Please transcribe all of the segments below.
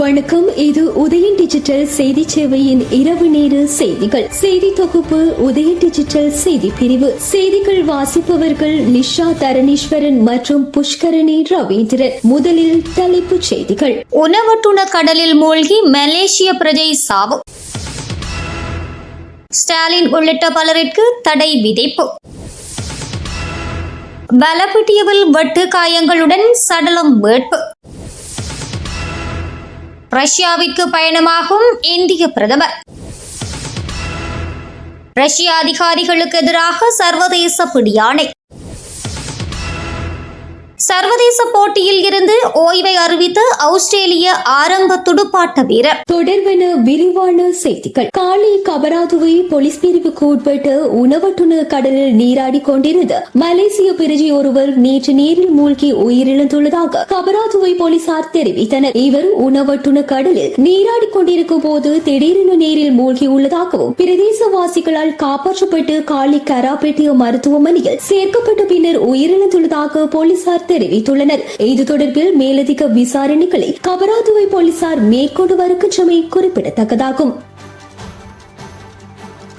வணக்கம். இது உதயன் டிஜிட்டல் செய்தி சேவையின் இரவு நேர செய்திகள். செய்தி தொகுப்பு உதயன் டிஜிட்டல் செய்தி பிரிவு. செய்திகள் வாசிப்பவர்கள் நிஷா தரணீஸ்வரன் மற்றும் புஷ்கரணி ரவீந்திரன். முதலில் தலைப்புச் செய்திகள். உணவட்டுண கடலில் மூழ்கி மலேசிய பிரஜை சாவு. ஸ்டாலின் உள்ளிட்ட பலருக்கு தடை விதிப்பு. பலப்பிட்டியவில் வெட்டு காயங்களுடன் சடலம் மீட்பு. ரஷ்யாவிற்கு பயணமாகும் இந்திய பிரதமர். ரஷ்ய அதிகாரிகளுக்கு எதிராக சர்வதேச பிடியாணை. சர்வதேச போட்டியில் இருந்து ஓய்வை அறிவித்த ஆஸ்திரேலிய ஆரம்ப துடுப்பாட்ட வீரர். தொடர்வென விரிவான செய்திகள். காலி கபராதுவை போலீஸ் பிரிவுக்கு உட்பட்டு உணவட்டுணு கடலில் நீராடி கொண்டிருந்த மலேசிய பிரஜை ஒருவர் நேற்று நீரில் மூழ்கி உயிரிழந்துள்ளதாக கபராதுவை போலீசார் தெரிவித்தனர். இவர் உணவட்டுணு கடலில் நீராடி கொண்டிருக்கும் போது திடீரென நீரில் மூழ்கி உள்ளதாகவும் பிரதேசவாசிகளால் காப்பாற்றப்பட்டு காலி கராப்பேட்டிய மருத்துவமனையில் சேர்க்கப்பட்ட பின்னர் உயிரிழந்துள்ளதாக போலீசார் தெரிவித்துள்ளனர் இது தொடர்பில் மேலதிக விசாரணைகளை கபராதுவை போலீசார் மேற்கொண்டு வருகின்றமை குறிப்பிடத்தக்கதாகும்.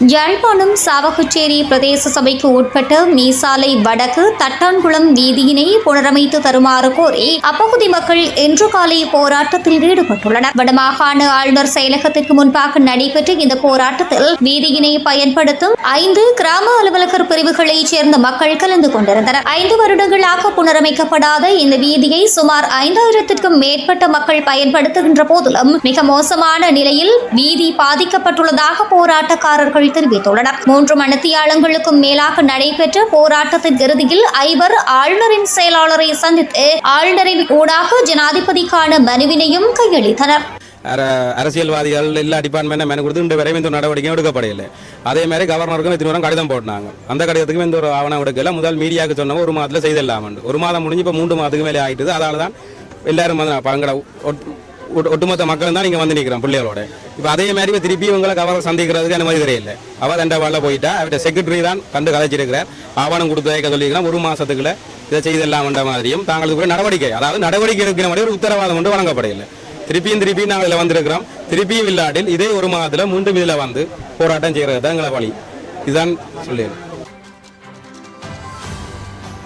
யாழ்ப்பாணம் சாவகச்சேரி பிரதேச சபைக்கு உட்பட்ட மீசாலை வடக்கு தட்டான்குளம் வீதியினை புனரமைத்து தருமாறு கோரி அப்பகுதி மக்கள் இன்று காலை போராட்டத்தில் ஈடுபட்டுள்ளனர். வடமாகாண ஆளுநர் செயலகத்திற்கு முன்பாக நடைபெற்ற இந்த போராட்டத்தில் வீதியினை பயன்படுத்தும் ஐந்து கிராம அலுவலகர் பிரிவுகளைச் சேர்ந்த மக்கள் கலந்து கொண்டிருந்தனர். ஐந்து வருடங்களாக புனரமைக்கப்படாத இந்த வீதியை சுமார் ஐந்தாயிரத்திற்கும் மேற்பட்ட மக்கள் பயன்படுத்துகின்ற போதிலும் மிக மோசமான நிலையில் வீதி பாதிக்கப்பட்டுள்ளதாக போராட்டக்காரர்கள் தெரிவித்துள்ளனர். மூன்று மணித்தியாலங்களுக்கும் மேலாக நடைபெற்ற போராட்டத்தின் இறுதியில் ஐவர் ஆளுநரின் செயலாளரை சந்தித்து ஆளுநரின் ஊடாக ஜனாதிபதிக்கான மனுவினையும் கையளித்தனர். அரசியல்வாதிகள் எல்லா டிபார்ட்மெண்ட்டும் மெனு கொடுத்து இந்த வரையும் நடவடிக்கையும் எடுக்கப்படையில்லை அதே மாதிரி கவர்னருக்கும் இத்தனை வரும் கடிதம் போட்டாங்க. அந்த கடிதத்துக்கும் எந்த ஒரு ஆவணம் எடுக்கல. முதல் மீடியாவுக்கு சொன்னவங்க ஒரு மாதத்தில் செய்திடலாம் ஒரு மாதம் முடிஞ்சு இப்போ மூன்று மாதத்துக்கு மேலே ஆகிட்டுது அதனால தான் எல்லாரும் வந்து பழங்கட ஒட்டுமொத்த மக்களும் தான் நீங்கள் வந்து நிற்கிறோம் பிள்ளைகளோட. இப்போ அதே மாதிரி திருப்பி உங்களை அவரை சந்திக்கிறதுக்கு அனுமதி தெரியல. அவர் தண்டை வாழ போயிட்டா அவர்கிட்ட செக்ரட்டரி தான் கண்டு கதைச்சிருக்கிறார். ஆவணம் கொடுத்ததை சொல்லியிருக்கிறோம் ஒரு மாதத்துக்குள்ள இதை செய்தெல்லாம்ன்ற மாதிரியும் தாங்களுக்கு கூட நடவடிக்கை. அதாவது நடவடிக்கை எடுக்கிற மாதிரி ஒரு உத்தரவாதம் ஒன்று வழங்கப்படையில்லை திருப்பியும் திருப்பியும் நாங்கள் இதில் வந்திருக்கிறோம். திருப்பியும் இல்லாட்டில் இதே ஒரு மாதத்தில் மீண்டும் இதில் வந்து போராட்டம் செய்கிறது தான் எங்களை வழி. இதுதான் சொல்லியிருக்கேன்.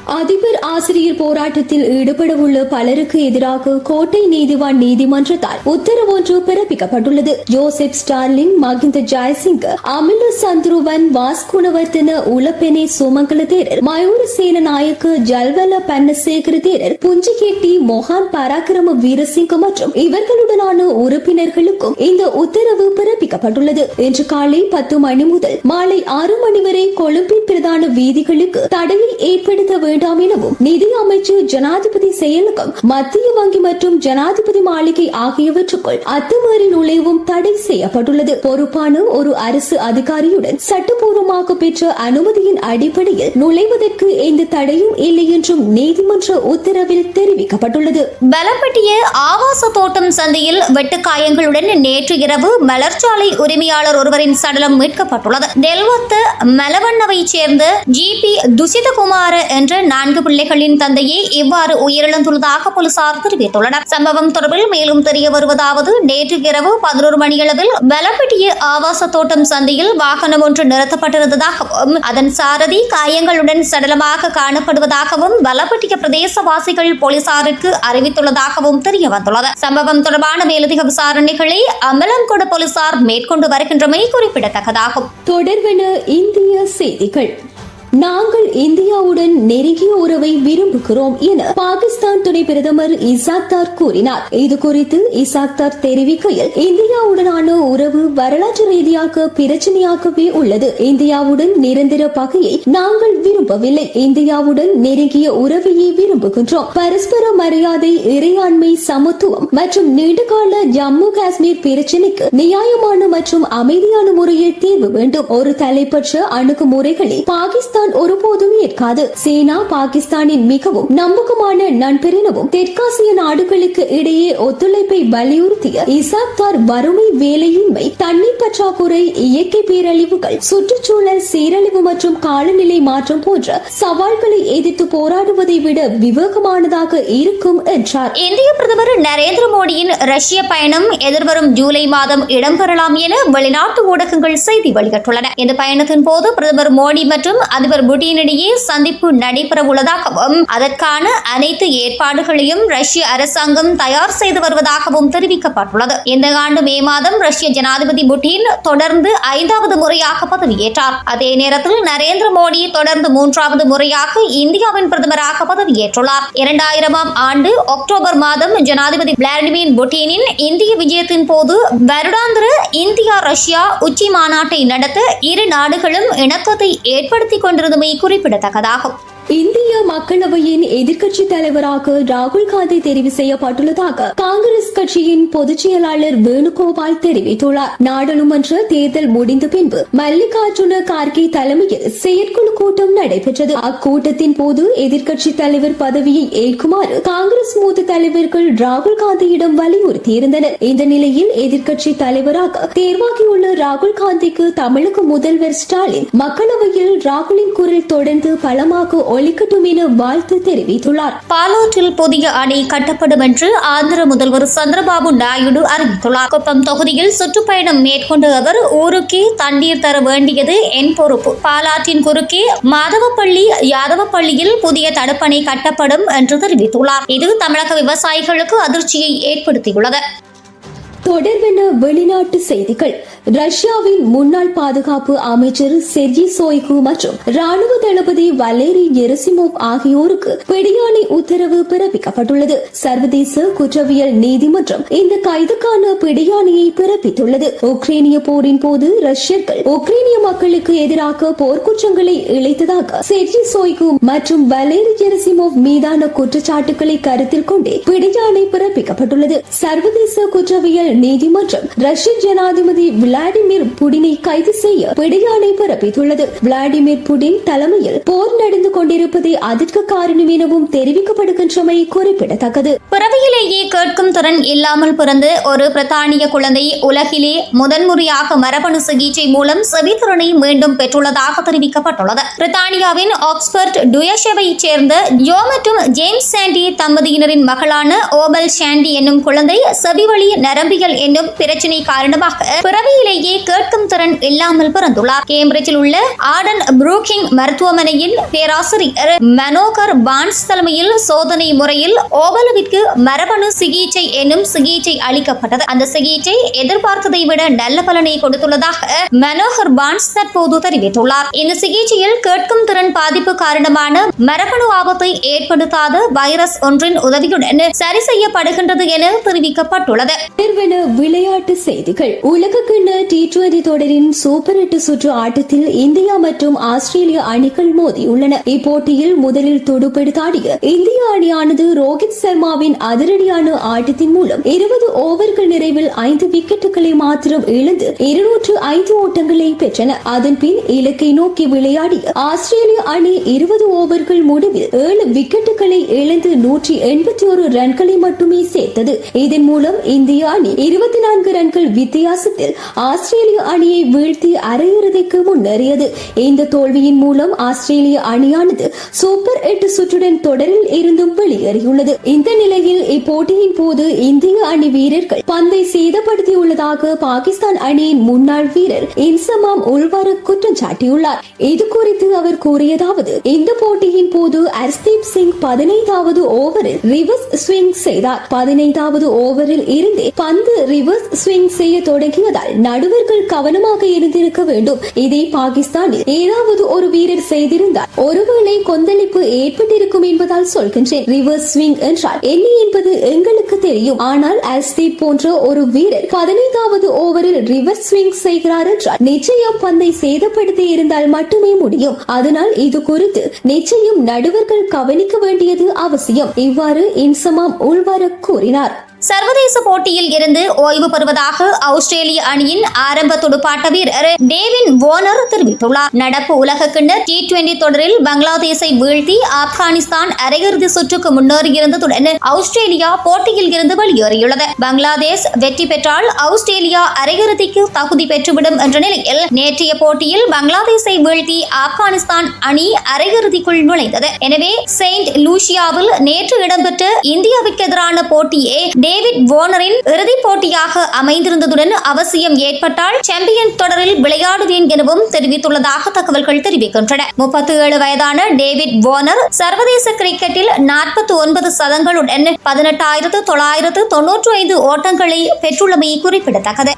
அதிபர் ஆசிரியர் போராட்டத்தில் ஈடுபட உள்ள பலருக்கு எதிராக கோட்டை நீதிவான் நீதிமன்றத்தால் உத்தரவு ஒன்று பிறப்பிக்கப்பட்டுள்ளது. ஜோசப் ஸ்டார்லிங் மகிந்த ஜெயசிங்க அமில சந்துருவன் வாஸ்குணவர்தன உலப்பெனே சுமங்கல தேரர் மயூரசேன நாயக்கு ஜல்வல பன்னசேகர தேரர் புஞ்சிகேட்டி மொஹான் பராக்கிரம வீரசிங்க மற்றும் இவர்களுடனான உறுப்பினர்களுக்கும் இந்த உத்தரவு பிறப்பிக்கப்பட்டுள்ளது. இன்று காலை பத்து மணி முதல் மாலை ஆறு மணி வரை கொழும்பின் பிரதான வீதிகளுக்கு தடையை ஏற்படுத்த வேண்டும் எனவும் நிதி அமைச்சர் ஜனாதிபதி செயலகம் மத்திய வங்கி மற்றும் ஜனாதிபதி மாளிகை ஆகியவற்றுக்குள் அத்துமீறி நுழைவும் தடை செய்யப்பட்டுள்ளது. பொறுப்பான ஒரு அரசு அதிகாரியுடன் சட்டப்பூர்வமாக பெற்ற அனுமதியின் அடிப்படையில் நுழைவதற்கு எந்த தடையும் இல்லை என்றும் நீதிமன்ற உத்தரவில் தெரிவிக்கப்பட்டுள்ளது. பலப்பட்டிய ஆவாச தோட்டம் சந்தையில் வெட்டுக்காயங்களுடன் நேற்று இரவு மலர்ச்சாலை உரிமையாளர் ஒருவரின் சடலம் மீட்கப்பட்டுள்ளது. டெல்வத்த மலவண்ணவை சேர்ந்த ஜி பி துசிதகுமார என்ற நான்கு பிள்ளைகளின் தந்தையே இவ்வாறு உயிரிழந்துள்ளதாக போலீசார் தெரிவித்துள்ளனர். சம்பவம் தொடர்பில் மேலும் தெரிய வருவதாவது நேற்று இரவு பதினோரு மணியளவில் வலப்பட்டிய ஆவாச தோட்டம் சந்தையில் வாகனம் ஒன்று நிறுத்தப்பட்டிருந்ததாகவும் அதன் சாரதி காயங்களுடன் சடலமாக காணப்படுவதாகவும் வலப்பட்டிய பிரதேசவாசிகள் போலீசாருக்கு அறிவித்துள்ளதாகவும் தெரிய வந்துள்ளது சம்பவம் தொடர்பான மேலதிக விசாரணைகளை அமலங்கொட போலீசார் மேற்கொண்டு வருகின்றமை குறிப்பிடத்தக்கதாகும். தொடர்பென இந்திய செய்திகள். நாங்கள் இந்தியாவுடன் நெருங்கிய உறவை விரும்புகிறோம் என பாகிஸ்தான் துணை பிரதமர் இசாக்தார் கூறினார். இது குறித்து இசாக்தார் தெரிவிக்கையில் இந்தியாவுடனான உறவு வரலாற்று ரீதியாக பிரச்சனையாகவே உள்ளது. இந்தியாவுடன் நிரந்தர பகையை நாங்கள் விரும்பவில்லை. இந்தியாவுடன் நெருங்கிய உறவையே விரும்புகின்றோம். பரஸ்பர மரியாதை இறையாண்மை சமத்துவம் மற்றும் நீண்டகால ஜம்மு காஷ்மீர் பிரச்சினைக்கு நியாயமான மற்றும் அமைதியான முறையில் தீர்வு வேண்டும். ஒரு தலைப்பற்ற அணுகுமுறைகளை பாகிஸ்தான் பாகிஸ்தான் ஒருபோதும் ஏற்காது சீனா பாகிஸ்தானின் மிகவும் நம்பகமான நண்பரெனவும் தெற்காசிய நாடுகளுக்கு இடையே ஒத்துழைப்பை வலியுறுத்திய இசாக்தார் வறுமை வேலையின்மை தண்ணீர் பற்றாக்குறை இயற்கை பேரழிவுகள் சுற்றுச்சூழல் சீரழிவு மற்றும் காலநிலை மாற்றம் போன்ற சவால்களை எதிர்த்து போராடுவதை விட விவேகமானதாக இருக்கும் என்றார். இந்திய பிரதமர் நரேந்திர மோடியின் ரஷ்ய பயணம் எதிர்வரும் ஜூலை மாதம் இடம்பெறலாம் என வெளிநாட்டு ஊடகங்கள் செய்தி வெளியிட்டுள்ளன. இந்த பயணத்தின் போது பிரதமர் மோடி மற்றும் அதிபர் புட்டினிடையே சந்திப்பு நடைபெற உள்ளதாகவும் அதற்கான அனைத்து ஏற்பாடுகளையும் ரஷ்ய அரசாங்கம் தயார் செய்து வருவதாகவும் தெரிவிக்கப்பட்டுள்ளது. இந்த ஆண்டு மே மாதம் ரஷ்ய ஜனாதிபதி புட்டின் தொடர்ந்து ஐந்தாவது முறையாக பதவியேற்றார். அதே நேரத்தில் நரேந்திர மோடி தொடர்ந்து மூன்றாவது முறையாக இந்தியாவின் பிரதமராக பதவியேற்றுள்ளார். இரண்டாயிரமாம் ஆண்டு அக்டோபர் மாதம் ஜனாதிபதி விளாடிமிர் புட்டினின் இந்திய விஜயத்தின் போது வருடாந்திர இந்தியா ரஷ்யா உச்சி மாநாட்டை நடத்த இரு நாடுகளும் இணக்கத்தை ஏற்படுத்திக் கொண்டு வந்திருந்தமை குறிப்பிடத்தக்கதாகும். இந்திய மக்களவையின் எதிர்க்கட்சி தலைவராக ராகுல் காந்தி தெரிவு செய்யப்பட்டுள்ளதாக காங்கிரஸ் கட்சியின் பொதுச் செயலாளர் வேணுகோபால் தெரிவித்துள்ளார். நாடாளுமன்ற தேர்தல் முடிந்த பின்பு மல்லிகார்ஜுன கார்கே தலைமையில் செயற்குழு கூட்டம் நடைபெற்றது. அக்கூட்டத்தின் போது எதிர்க்கட்சி தலைவர் பதவியை ஏற்குமாறு காங்கிரஸ் மூத்த தலைவர்கள் ராகுல் காந்தியிடம் வலியுறுத்தியிருந்தனர். இந்த நிலையில் எதிர்க்கட்சி தலைவராக தேர்வாகியுள்ள ராகுல் காந்திக்கு தமிழக முதல்வர் ஸ்டாலின் மக்களவையில் ராகுலின் குரல் தொடர்ந்து பலமாக ஒழிக்கட்டும் என வாழ்த்து தெரிவித்துள்ளார். பாலாற்றில் புதிய அணை கட்டப்படும் என்று ஆந்திர முதல்வர் சந்திரபாபு நாயுடு அறிவித்துள்ளார். குப்பம் தொகுதியில் சுற்றுப்பயணம் மேற்கொண்ட அவர் ஊருக்கே தண்ணீர் தர வேண்டியது என் பொறுப்பு. பாலாற்றின் குறுக்கே மாதவப்பள்ளி யாதவப்பள்ளியில் புதிய தடுப்பணை கட்டப்படும் என்று தெரிவித்துள்ளார். இது தமிழக விவசாயிகளுக்கு அதிர்ச்சியை ஏற்படுத்தியுள்ளது. தொடர்பென வெளிநாட்டு செய்திகள். ரஷ்யாவின் முன்னாள் பாதுகாப்பு அமைச்சர் செர்ஜி சோய்கு மற்றும் ராணுவ தளபதி வலேரி எரசிமோவ் ஆகியோருக்கு பிடியாணை உத்தரவு பிறப்பிக்கப்பட்டுள்ளது. சர்வதேச குற்றவியல் நீதிமன்றம் இந்த கைதுக்கான பிடியாணையை பிறப்பித்துள்ளது. உக்ரைனிய போரின் போது ரஷ்யர்கள் உக்ரைனிய மக்களுக்கு எதிராக போர்க்குற்றங்களை இழைத்ததாக செர்ஜி சோய்கு மற்றும் வலேரி எரசிமோவ் மீதான குற்றச்சாட்டுகளை கருத்தில் கொண்டே பிடியாணை பிறப்பிக்கப்பட்டுள்ளது. சர்வதேச குற்றவியல் நீதிமன்றம் ரஷ்ய ஜனாதிபதி விளாடிமிர் புடினை கைது செய்ய பிடியாணை பிறப்பித்துள்ளது. விளாடிமிர் புடின் தலைமையில் போர் நடந்து கொண்டிருப்பதே அதற்கு காரணம் எனவும் தெரிவிக்கப்படுகின்றமை குறிப்பிடத்தக்கது. பிறவியிலேயே கேட்கும் திறன் இல்லாமல் பிறந்து ஒரு பிரித்தானிய குழந்தை உலகிலே முதன்முறையாக மரபணு சிகிச்சை மூலம் செவித்திறனை மீண்டும் பெற்றுள்ளதாக தெரிவிக்கப்பட்டுள்ளது. பிரித்தானியாவின் ஆக்ஸ்போர்ட் டுயஷெவைச் சேர்ந்த ஜோ மற்றும் ஜேம்ஸ் சாண்டி தம்பதியினரின் மகளான ஓபல் சாண்டி என்னும் குழந்தை செவிவழி நரம்பியல் என்னும் பிரச்சினை காரணமாக பிறவியிலேயே கேட்கும் திறன் இல்லாமல் பிறந்துள்ளார். கேம்பிரிட்ஜில் உள்ள ஆடன் புரூக்கிங் மருத்துவமனையின் பேராசிரியர் மனோகர் பான்ஸ் தலைமையில் சோதனை முறையில் ஓவலுவிற்கு மரபணு சிகிச்சை என்னும் சிகிச்சை அளிக்கப்பட்டது. அந்த சிகிச்சை எதிர்பார்த்ததை விட நல்ல பலனை கொடுத்துள்ளதாக மனோகர் பான்ஸ் தற்போது தெரிவித்துள்ளார். இந்த சிகிச்சையில் கேட்கும் திறன் பாதிப்பு காரணமான மரபணு ஆபத்தை ஏற்படுத்தாத வைரஸ் ஒன்றின் உதவியுடன் சரி செய்யப்படுகின்றது என தெரிவிக்கப்பட்டுள்ளது. இன்றைய விளையாட்டு செய்திகள். உலக கிண்ண டி டுவெண்டி தொடரின் சூப்பர் எட்டு சுற்று ஆட்டத்தில் இந்தியா மற்றும் ஆஸ்திரேலிய அணிகள் மோதியுள்ளன. இப்போட்டியில் முதலில் துடுப்பெடுத்தாடிய இந்திய அணியானது ரோஹித் சர்மாவின் அதிரடியான ஆட்டத்தின் மூலம் இருபது ஓவர்கள் நிறைவில் ஐந்து விக்கெட்டுகளை மாத்திரம் இழந்து இருநூற்று ஐந்து ஓட்டங்களை பெற்றன. அதன் பின் இலக்கை நோக்கி விளையாடிய ஆஸ்திரேலிய அணி இருபது ஓவர்கள் முடிவில் ஏழு விக்கெட்டுகளை இழந்து நூற்றி எண்பத்தி ஒரு ரன்களை மட்டுமே சேர்த்தது. இதன் மூலம் இந்திய அணி இருபத்தி நான்கு ரன்கள் வித்தியாசத்தில் ஆஸ்திரேலிய அணியை வீழ்த்தி அரையிறுதிக்கு முன்னேறியது. இந்த தோல்வியின் மூலம் ஆஸ்திரேலிய அணியானது சூப்பர் எட்டு சுற்றுடன் தொடரில் இருந்தும் வெளியேறியுள்ளது. இந்த நிலையில் இப்போட்டியின் போது இந்திய அணி வீரர்கள் பந்தை சேதப்படுத்தியுள்ளதாக பாகிஸ்தான் அணியின் முன்னாள் வீரர் இன்சமாம் உள்வாரக் குற்றம் சாட்டியுள்ளார். இது குறித்து அவர் கூறியதாவது இந்த போட்டியின் போது அர்ஸ்தீப் சிங் பதினைந்தாவது ஓவரில் ரிவர்ஸ் ஸ்விங் செய்தார். பதினைந்தாவது ஓவரில் இருந்தே பந்து ரிவர்ஸ் ஸ்விங் செய்ய தொடங்கியதால் நடுவர்கள் கவனமாக இருந்திருக்க வேண்டும். இதை பாகிஸ்தானில் ஏதாவது ஒரு வீரர் செய்திருந்தால் ஒருவேளை கொந்தளிப்பு ஏற்பட்டிருக்கும் என்பதால் சொல்கின்றேன். ரிவர்ஸ் ஸ்விங் என்றால் என்ன என்பது எங்களுக்கு தெரியும். ஆனால் அர்ஸ்தீப் போன்ற ஒரு வீரர் பதினைந்தாவது ஓவரில் ரிவர்ஸ் ஸ்விங் செய்கிறார் என்றால் நிச்சயம் பந்தை சேதப்படுத்தி இருந்தால் மட்டுமே முடியும். அதனால் இது குறித்து நிச்சயம் நடுவர்கள் கவனிக்க வேண்டியது அவசியம். இவ்வாறு இன்சமாம் உள்வர கூறினார். சர்வதேச போட்டியில் இருந்து ஓய்வு பெறுவதாக ஆஸ்திரேலிய அணியின் ஆரம்ப துடுப்பாட்ட வீரர் டேவின் வோனர் தெரிவித்துள்ளார். நடப்பு உலக கிண்ண டி டுவெண்டி தொடரில் பங்களாதேஷை வீழ்த்தி ஆப்கானிஸ்தான் அரையிறுதி சுற்றுக்கு முன்னேறியிருந்ததுடன் ஆஸ்திரேலியா போட்டியில் இருந்து வெளியேறியுள்ளது. பங்களாதேஷ் வெற்றி பெற்றால் ஆஸ்திரேலியா அரையிறுதிக்கு தகுதி பெற்றுவிடும் என்ற நிலையில் நேற்றைய போட்டியில் பங்களாதேஷை வீழ்த்தி ஆப்கானிஸ்தான் அணி அரையிறுதிக்குள் நுழைந்தது. எனவே செயின்ட் லூசியாவில் நேற்று இடம்பெற்ற இந்தியாவுக்கு எதிரான போட்டியே டேவிட் வார்னரின் இறுதிப் போட்டியாக அமைந்திருந்ததுடன் அவசியம் ஏற்பட்டால் சாம்பியன் தொடரில் விளையாடுவேன் எனவும் தெரிவித்துள்ளதாக தகவல்கள் தெரிவிக்கின்றன. முப்பத்தி ஏழு வயதான டேவிட் வார்னர் சர்வதேச கிரிக்கெட்டில் நாற்பத்தி ஒன்பது சதங்களுடன் பதினெட்டாயிரத்து தொள்ளாயிரத்து தொன்னூற்றி ஐந்து ஓட்டங்களை பெற்றுள்ளமை குறிப்பிடத்தக்கது.